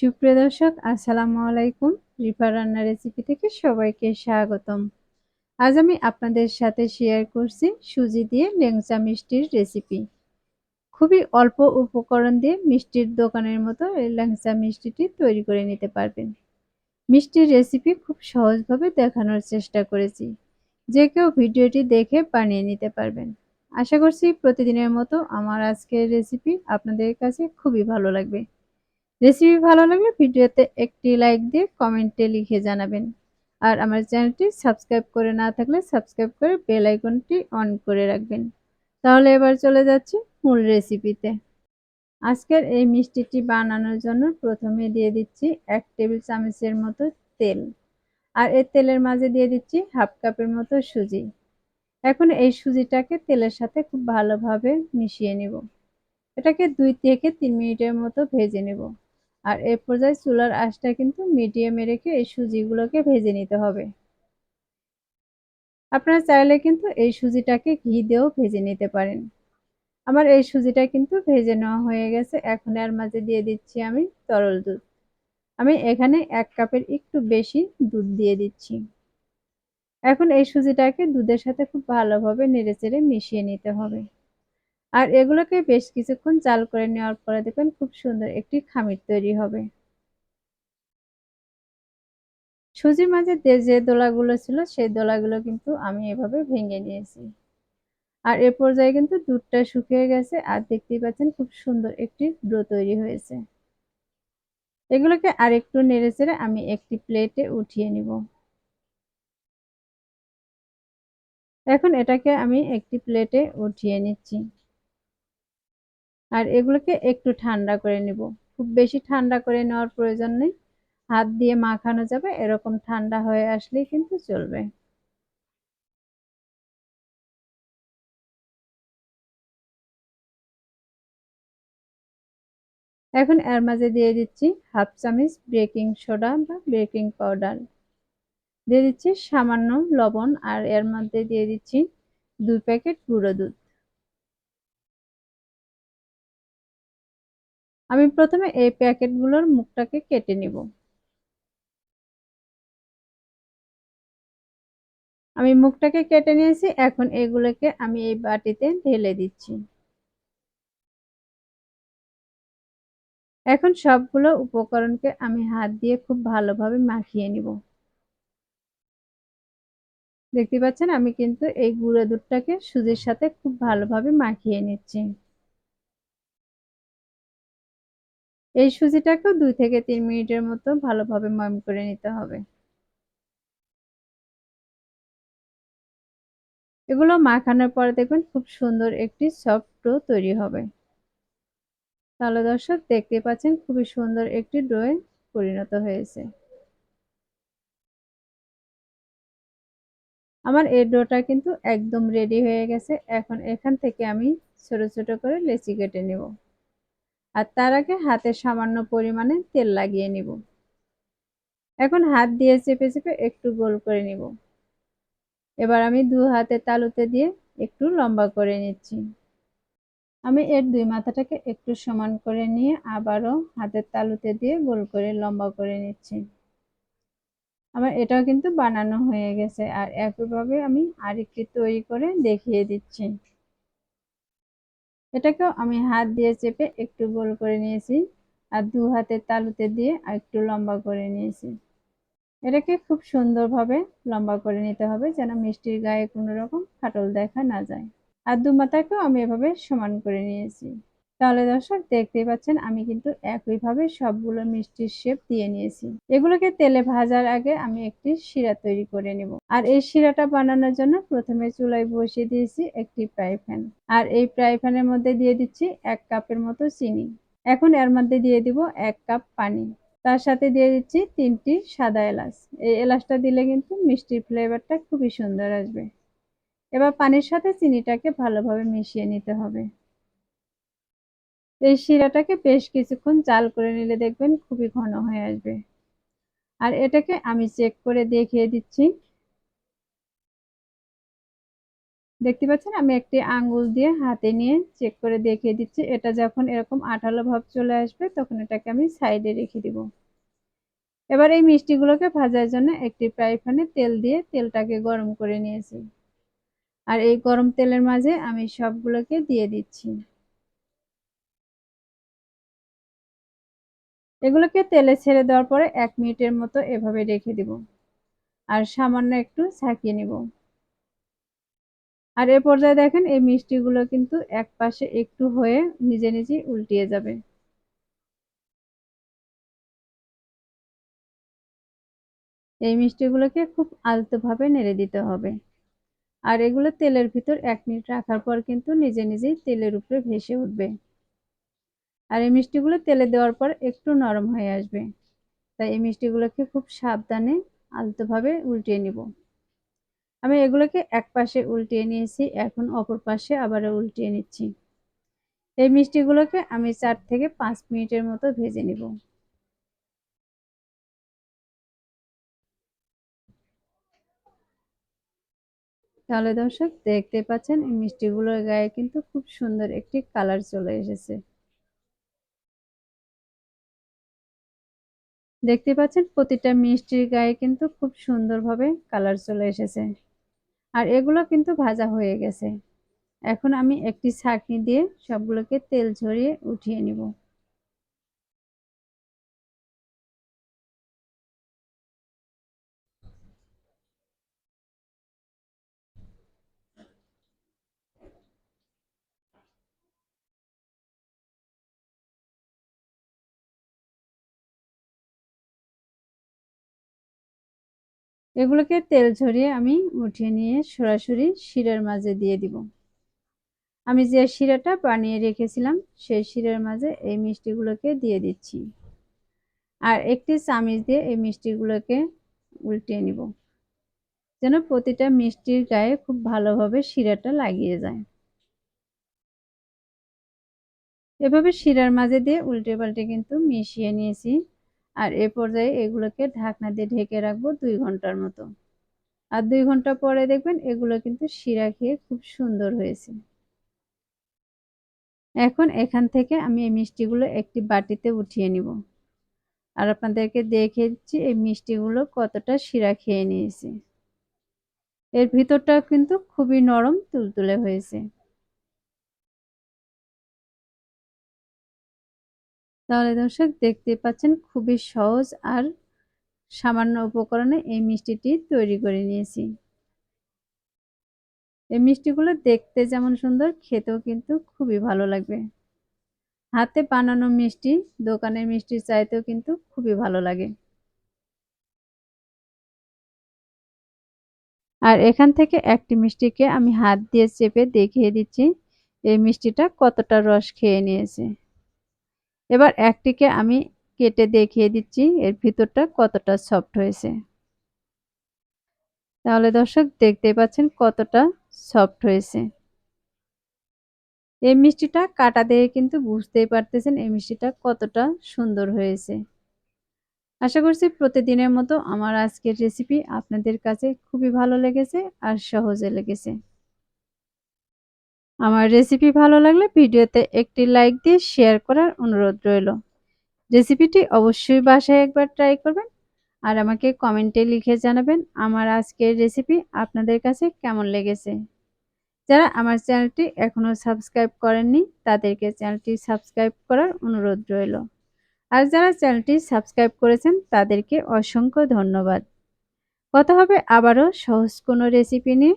সুপ্রিয় দর্শক, আসসালামু আলাইকুম। রিফা রান্না রেসিপি থেকে সবাইকে স্বাগতম। আজ আমি আপনাদের সাথে শেয়ার করছি সুজি দিয়ে লেংচা মিষ্টির রেসিপি খুবই অল্প উপকরণ দিয়ে মিষ্টির দোকানের মতো এই ল্যাংচা মিষ্টিটি তৈরি করে নিতে পারবেন। মিষ্টির রেসিপি খুব সহজভাবে দেখানোর চেষ্টা করেছি। যে কেউ ভিডিওটি দেখে বানিয়ে নিতে পারবেন। আশা করছি প্রতিদিনের মতো আমার আজকের রেসিপি আপনাদের কাছে খুবই ভালো লাগবে। রেসিপি ভালো লাগলে ভিডিওতে একটি লাইক দিয়ে কমেন্টে লিখে জানাবেন। আর আমার চ্যানেলটি সাবস্ক্রাইব করে না থাকলে সাবস্ক্রাইব করে বেল আইকনটি অন করে রাখবেন। তাহলে এবার চলে যাচ্ছি মূল রেসিপিতে আজকের এই মিষ্টিটি বানানোর জন্য প্রথমে দিয়ে দিচ্ছি এক টেবিল চামচের মতো তেল। আর এই তেলের মাঝে দিয়ে দিচ্ছি হাফ কাপের মতো সুজি। এখন এই সুজিটাকে তেলের সাথে খুব ভালোভাবে মিশিয়ে নেব। এটাকে দুই থেকে তিন মিনিটের মতো ভেজে নেব। আর এ পর্যায়ে চুলার আঁশটা কিন্তু মিডিয়ামে রেখে এই সুজিগুলোকে ভেজে নিতে হবে। আপনারা চাইলে কিন্তু এই সুজিটাকে ঘি দিয়েও ভেজে নিতে পারেন। আমার এই সুজিটা কিন্তু ভেজে নেওয়া হয়ে গেছে। এখন এর মাঝে দিয়ে দিচ্ছি আমি তরল দুধ। আমি এখানে এক কাপের একটু বেশি দুধ দিয়ে দিচ্ছি। এখন এই সুজিটাকে দুধের সাথে খুব ভালোভাবে নেড়েচেড়ে মিশিয়ে নিতে হবে। আর এগুলোকে বেশ কিছুক্ষণ চাল করে নেওয়ার পরে দেখবেন খুব সুন্দর একটি খামির তৈরি হবে। সুজির মাঝে যে দোলাগুলো ছিল, সেই দোলাগুলো কিন্তু আমি এভাবে ভেঙে নিয়েছি। আর এ পর্যায়ে কিন্তু দুধটা শুকিয়ে গেছে আর দেখতেই পাচ্ছেন খুব সুন্দর একটি ডো তৈরি হয়েছে। এগুলোকে আর একটু নেড়ে চেড়ে আমি একটি প্লেটে উঠিয়ে নিব। এখন এটাকে আমি একটি প্লেটে উঠিয়ে নিচ্ছি। আর এগুলোকে একটু ঠান্ডা করে নিব। খুব বেশি ঠান্ডা করে নেওয়ার প্রয়োজন নেই। হাত দিয়ে মাখানো যাবে, এরকম ঠান্ডা হয়ে আসলেই কিন্তু চলবে। এখন এর মাঝে দিয়ে দিচ্ছি হাফ চামচ বেকিং সোডা বা বেকিং পাউডার। দিয়ে দিচ্ছি সামান্য লবণ আর এর মধ্যে দিয়ে দিচ্ছি দুই প্যাকেট গুঁড়ো দুধ। আমি প্রথমে এই প্যাকেটগুলোর মুখটাকে কেটে নিব। আমি মুখটাকে কেটে নিয়েছি, এখন এগুলোকে আমি এই বাটিতে ঢেলে দিচ্ছি। এখন সবগুলো উপকরণকে আমি হাত দিয়ে খুব ভালোভাবে মাখিয়ে নিব। দেখতে পাচ্ছেন, আমি কিন্তু এই গুঁড়ো দুধটাকে সুজির সাথে খুব ভালোভাবে মাখিয়ে নিচ্ছি। এই সুজিটাকেও দুই থেকে তিন মিনিটের মতো ভালোভাবে ময়ম করে নিতে হবে। এগুলো মাখানোর পরে দেখবেন খুব সুন্দর একটি সফট ডো তৈরি হবে। তাহলে দর্শক, দেখতে পাচ্ছেন খুবই সুন্দর একটি ডোয়ে পরিণত হয়েছে। আমার এই ডোটা কিন্তু একদম রেডি হয়ে গেছে। এখন এখান থেকে আমি ছোট ছোট করে লেচি কেটে নেব। আর তার আগে হাতে সামান্য পরিমাণে তেল লাগিয়ে নিব। এখন হাত দিয়ে চেপে চেপে একটু গোল করে নিব। এবার আমি দু হাতে তালুতে দিয়ে একটু লম্বা করে নিচ্ছি। আমি এর দুই মাথাটাকে একটু সমান করে নিয়ে আবারও হাতের তালুতে দিয়ে গোল করে লম্বা করে নিচ্ছি। আমার এটাও কিন্তু বানানো হয়ে গেছে আর একইভাবে আমি আরেকটি তৈরি করে দেখিয়ে দিচ্ছি। এটাকেও আমি হাত দিয়ে চেপে একটু গোল করে নিয়েছি আর দু হাতের তালুতে দিয়ে আর একটু লম্বা করে নিয়েছি। এটাকে খুব সুন্দরভাবে লম্বা করে নিতে হবে যেন মিষ্টির গায়ে কোনো রকম ফাটল দেখা না যায়। আর দু মাথাকেও আমি এভাবে সমান করে নিয়েছি। তাহলে দর্শক দেখতেই পাচ্ছেন, আমি কিন্তু একইভাবে সবগুলো মিষ্টির শেপ দিয়ে নিয়েছি। এগুলোকে তেলে ভাজার আগে আমি একটি শিরা তৈরি করে নেব। আর এই শিরাটা বানানোর জন্য প্রথমে চুলায় বসিয়ে দিয়েছি একটি ফ্রাই প্যান। আর এই ফ্রাই প্যানের মধ্যে দিয়ে দিচ্ছি এক কাপের মতো চিনি। এখন এর মধ্যে দিয়ে দিব এক কাপ পানি। তার সাথে দিয়ে দিচ্ছি তিনটি সাদা এলাচ। এই এলাচটা দিলে কিন্তু মিষ্টির ফ্লেভারটা খুবই সুন্দর আসবে। এবার পানির সাথে চিনিটাকে ভালোভাবে মিশিয়ে নিতে হবে। এই শিরাটাকে বেশ কিছুক্ষণ চাল করে নিলে দেখবেন খুবই ঘন হয়ে আসবে। আর এটাকে আমি চেক করে দেখিয়ে দিচ্ছি। দেখতে পাচ্ছেন? আমি একটি আঙ্গুল দিয়ে হাতে নিয়ে চেক করে দেখিয়ে দিচ্ছি। এটা যখন এরকম আঠালো ভাব চলে আসবে, তখন এটাকে আমি সাইডে রেখে দিব। এবার এই মিষ্টিগুলোকে ভাজার জন্য একটি ফ্রাই প্যানে তেল দিয়ে তেলটাকে গরম করে নিয়েছি। আর এই গরম তেলের মাঝে আমি সবগুলোকে দিয়ে দিচ্ছি। এগুলোকে তেলে ছেড়ে দেওয়ার পরে এক মিনিটের মতো এভাবে রেখে দিব। আর সামান্য একটু ছাকিয়ে নিব। আর এ পর্যায়ে দেখেন এই মিষ্টিগুলো কিন্তু এক পাশে একটু হয়ে নিজে নিজেই উল্টিয়ে যাবে। এই মিষ্টিগুলোকে খুব আলতোভাবে নেড়ে দিতে হবে। আর এগুলো তেলের ভিতর এক মিনিট রাখার পর কিন্তু নিজে নিজেই তেলের উপরে ভেসে উঠবে। আর এই মিষ্টিগুলো তেলে দেওয়ার পর একটু নরম হয়ে আসবে। তাই এই মিষ্টিগুলোকে খুব সাবধানে, আলতোভাবে উল্টিয়ে নিব। আমি এগুলোকে এক পাশে উল্টিয়ে নিয়েছি, এখন অপর পাশে আবার উল্টিয়ে নিচ্ছি। এই মিষ্টিগুলোকে আমি চার থেকে পাঁচ মিনিটের মতো ভেজে নিব। তাহলে দর্শক, দেখতে পাচ্ছেন এই মিষ্টিগুলোর গায়ে কিন্তু খুব সুন্দর একটি কালার চলে এসেছে। দেখতে পাচ্ছেন, প্রতিটা মিষ্টির গায়ে কিন্তু খুব সুন্দরভাবে কালার চলে এসেছে। আর এগুলো কিন্তু ভাজা হয়ে গেছে। এখন আমি একটি ছাঁকনি দিয়ে সবগুলোকে তেল ঝরিয়ে উঠিয়ে নিব। এগুলোকে তেল ঝরিয়ে আমি উঠিয়ে নিয়ে সরাসরি শিরার মাঝে দিয়ে দিব। আমি যে শিরাটা বানিয়ে রেখেছিলাম, সেই শিরার মাঝে এই মিষ্টিগুলোকে দিয়ে দিচ্ছি। আর একটি চামিচ দিয়ে এই মিষ্টিগুলোকে উল্টিয়ে নিব, যেন প্রতিটা মিষ্টির গায়ে খুব ভালোভাবে শিরাটা লাগিয়ে যায়। এভাবে শিরার মাঝে দিয়ে উল্টে পাল্টে কিন্তু মিশিয়ে নিয়েছি। আর এ পর্যায়ে এগুলোকে ঢাকনা দিয়ে ঢেকে রাখব দুই ঘণ্টার মতো। আর দুই ঘণ্টা পরে দেখবেন এগুলো কিন্তু শিরা খেয়ে খুব সুন্দর হয়েছে। এখন এখান থেকে আমি এই মিষ্টিগুলো একটি বাটিতে উঠিয়ে নিব। আর আপনাদেরকে দেখে দিচ্ছি এই মিষ্টিগুলো কতটা শিরা খেয়ে নিয়েছে। এর ভিতরটা কিন্তু খুবই নরম, তুলতুলে হয়েছে। তাহলে দর্শক দেখতে পাচ্ছেন খুবই সহজ আর সামান্য উপকরণে এই মিষ্টিটি তৈরি করে নিয়েছি। এই মিষ্টিগুলো দেখতে যেমন সুন্দর, খেতেও কিন্তু খুবই ভালো লাগবে। হাতে বানানো মিষ্টি, দোকানের মিষ্টির চাইতেও কিন্তু খুবই ভালো লাগে। আর এখান থেকে একটি মিষ্টিকে আমি হাত দিয়ে চেপে দেখিয়ে দিচ্ছি, এই মিষ্টিটা কতটা রস খেয়ে নিয়েছে। এবার একটিকে আমি কেটে দেখিয়ে দিচ্ছি, এর ভিতরটা কতটা সফট হয়েছে। তাহলে দর্শক দেখতে পাচ্ছেন কতটা সফট হয়েছে। এই মিষ্টিটা কাটা দিয়ে কিন্তু বুঝতেই পারতেছেন এই মিষ্টিটা কতটা সুন্দর হয়েছে। আশা করছি প্রতিদিনের মতো আমার আজকের রেসিপি আপনাদের কাছে খুবই ভালো লেগেছে আর সহজে লেগেছে। আমার রেসিপি ভালো লাগলে ভিডিওতে একটি লাইক দিয়ে শেয়ার করার অনুরোধ রইল। রেসিপিটি অবশ্যই বাসায় একবার ট্রাই করবেন আর আমাকে কমেন্টে লিখে জানাবেন আমার আজকের রেসিপি আপনাদের কাছে কেমন লেগেছে। যারা আমার চ্যানেলটি এখনও সাবস্ক্রাইব করেননি, তাদেরকে চ্যানেলটি সাবস্ক্রাইব করার অনুরোধ রইল। আর যারা চ্যানেলটি সাবস্ক্রাইব করেছেন, তাদেরকে অসংখ্য ধন্যবাদ। কথা হবে আবারও সহজ কোনো রেসিপি নিয়ে।